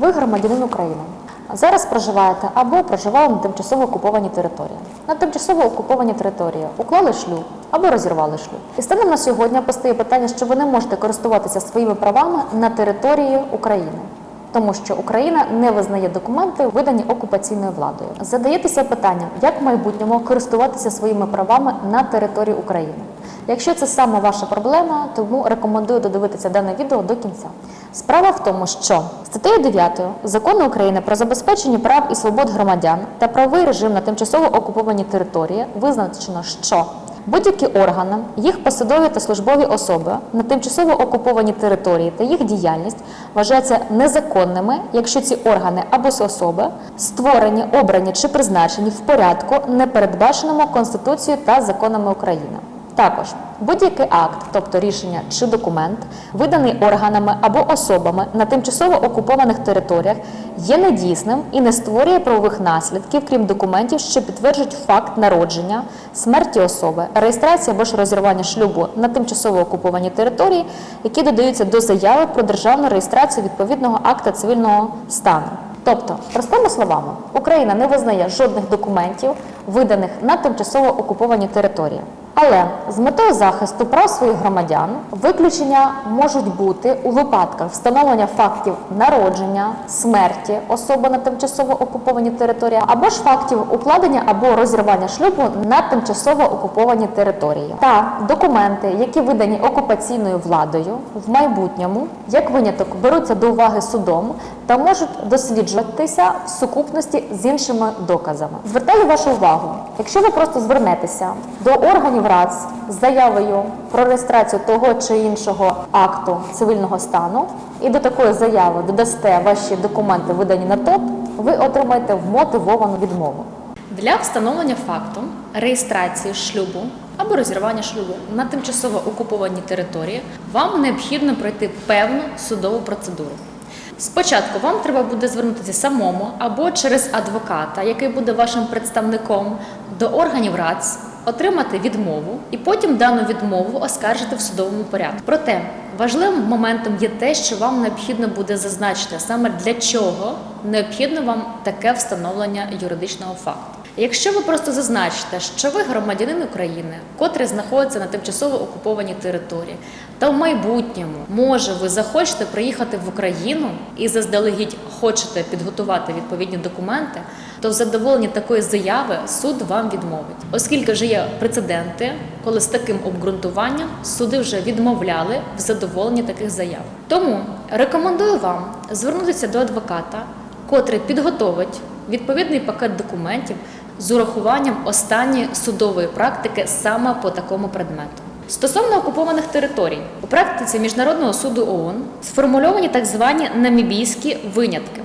Ви громадянин України. Зараз проживаєте або проживали на тимчасово окупованій території. На тимчасово окупованій території уклали шлюб або розірвали шлюб. І станом на сьогодні постає питання, що ви не можете користуватися своїми правами на території України. Тому що Україна не визнає документи, видані окупаційною владою. Задаєтеся питанням, як в майбутньому користуватися своїми правами на території України. Якщо це саме ваша проблема, тому рекомендую додивитися дане відео до кінця. Справа в тому, що статтею 9 закону України про забезпечення прав і свобод громадян та правовий режим на тимчасово окупованій території визначено, що Будь-які органи, їх посадові та службові особи на тимчасово окупованій території та їх діяльність вважаються незаконними, якщо ці органи або особи створені, обрані чи призначені в порядку, не передбаченому Конституцією та законами України. Також будь-який акт, тобто рішення чи документ, виданий органами або особами на тимчасово окупованих територіях, є недійсним і не створює правових наслідків, крім документів, що підтверджують факт народження, смерті особи, реєстрації або ж розірвання шлюбу на тимчасово окупованій території, які додаються до заяви про державну реєстрацію відповідного акта цивільного стану. Тобто, простими словами, Україна не визнає жодних документів, виданих на тимчасово окупованій території. Але з метою захисту прав своїх громадян виключення можуть бути у випадках встановлення фактів народження, смерті особи на тимчасово окупованій території, або ж фактів укладення або розірвання шлюбу на тимчасово окупованій території, та документи, які видані окупаційною владою в майбутньому, як виняток, беруться до уваги судом та можуть досліджуватися в сукупності з іншими доказами. Звертаю вашу увагу, якщо ви просто звернетеся до органів РАЦ з заявою про реєстрацію того чи іншого акту цивільного стану, і до такої заяви додасте ваші документи, видані на ТОП, ви отримаєте вмотивовану відмову. Для встановлення факту реєстрації шлюбу або розірвання шлюбу на тимчасово окупованій території вам необхідно пройти певну судову процедуру. Спочатку вам треба буде звернутися самому або через адвоката, який буде вашим представником до органів РАЦ, отримати відмову і потім дану відмову оскаржити в судовому порядку. Проте важливим моментом є те, що вам необхідно буде зазначити саме для чого необхідно вам таке встановлення юридичного факту. Якщо ви просто зазначите, що ви громадянин України, котрий знаходиться на тимчасово окупованій території, та в майбутньому може ви захочете приїхати в Україну і заздалегідь хочете підготувати відповідні документи, то в задоволенні такої заяви суд вам відмовить, оскільки вже є прецеденти, коли з таким обґрунтуванням суди вже відмовляли в задоволенні таких заяв. Тому рекомендую вам звернутися до адвоката, котрий підготовить відповідний пакет документів з урахуванням останньої судової практики саме по такому предмету. Стосовно окупованих територій, у практиці Міжнародного суду ООН сформульовані так звані намібійські винятки.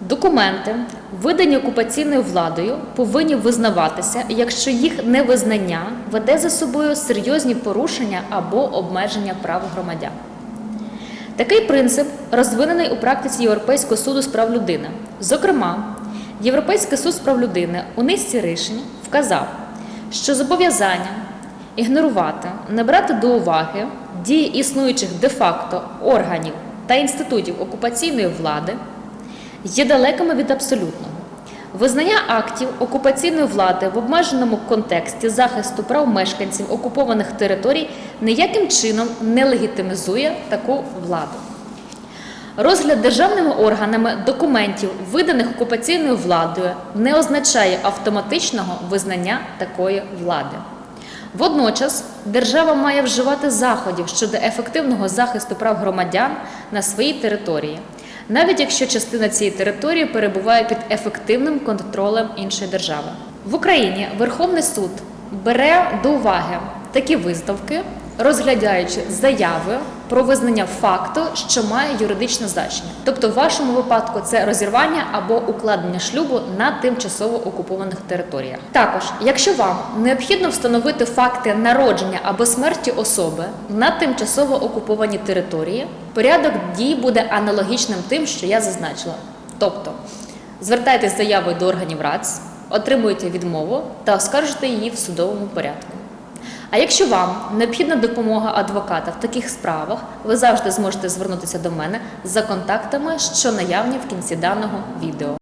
Документи, видані окупаційною владою, повинні визнаватися, якщо їх невизнання веде за собою серйозні порушення або обмеження прав громадян. Такий принцип розвинений у практиці Європейського суду з прав людини. Зокрема, Європейський суд з прав людини у низці рішень вказав, що зобов'язання ігнорувати, не брати до уваги дії існуючих де-факто органів та інститутів окупаційної влади є далекими від абсолютного. Визнання актів окупаційної влади в обмеженому контексті захисту прав мешканців окупованих територій ніяким чином не легітимізує таку владу. Розгляд державними органами документів, виданих окупаційною владою, не означає автоматичного визнання такої влади. Водночас держава має вживати заходів щодо ефективного захисту прав громадян на своїй території, навіть якщо частина цієї території перебуває під ефективним контролем іншої держави. В Україні Верховний суд бере до уваги такі виставки, розглядаючи заяви про визнання факту, що має юридичне значення. Тобто, в вашому випадку це розірвання або укладення шлюбу на тимчасово окупованих територіях. Також, якщо вам необхідно встановити факти народження або смерті особи на тимчасово окупованій території, порядок дій буде аналогічним тим, що я зазначила. Тобто, звертайтесь заявою до органів РАЦ, отримуєте відмову та оскаржуєте її в судовому порядку. А якщо вам необхідна допомога адвоката в таких справах, ви завжди зможете звернутися до мене за контактами, що наявні в кінці даного відео.